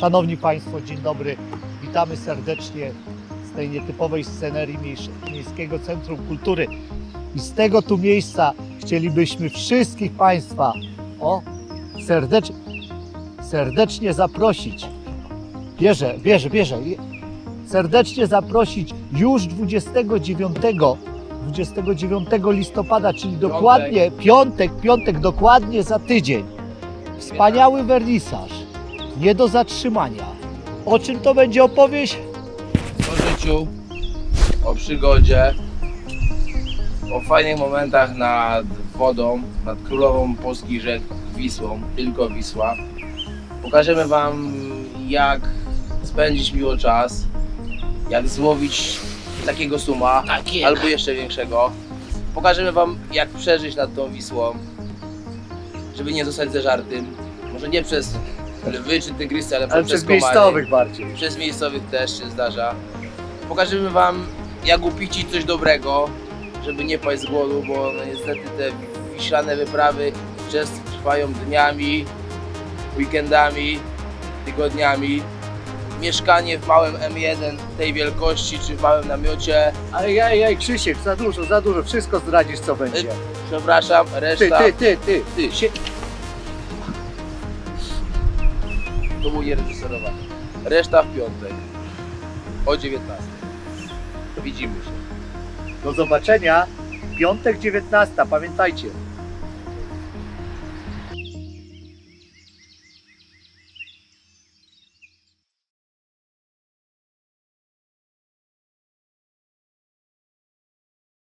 Szanowni Państwo, dzień dobry. Witamy serdecznie z tej nietypowej scenerii Miejskiego Centrum Kultury. I z tego tu miejsca chcielibyśmy wszystkich Państwa o, serdecz, serdecznie zaprosić. Bierze, bierze, bierze. Serdecznie zaprosić już 29, 29 listopada, czyli dokładnie piątek, piątek, dokładnie za tydzień. Wspaniały wernisaż. Nie do zatrzymania. O czym to będzie opowieść? o życiu, o przygodzie, o fajnych momentach nad wodą, nad królową polskich rzek Wisłą, tylko Wisła. Pokażemy Wam, jak spędzić miło czas, jak złowić takiego suma, albo jeszcze większego. Pokażemy Wam, jak przeżyć nad tą Wisłą, żeby nie zostać zeżartym. Może nie przez lwy czy tygrysy, ale, Ale przez komary miejscowych bardziej. przez miejscowych też się zdarza. Pokażemy Wam, jak upicić coś dobrego, żeby nie paść z głodu, bo no niestety te wiślane wyprawy często trwają dniami, weekendami, tygodniami. Mieszkanie w małym M1 tej wielkości, czy w małym namiocie, Ale jaj, jaj, Krzysiek, za dużo, za dużo. Wszystko zdradzisz, co będzie. przepraszam, Ty, reszta ty, ty, ty. Ty. Sie- to był niereżyserowany. Reszta w piątek o 19. Widzimy się. Do zobaczenia. Piątek 19, pamiętajcie.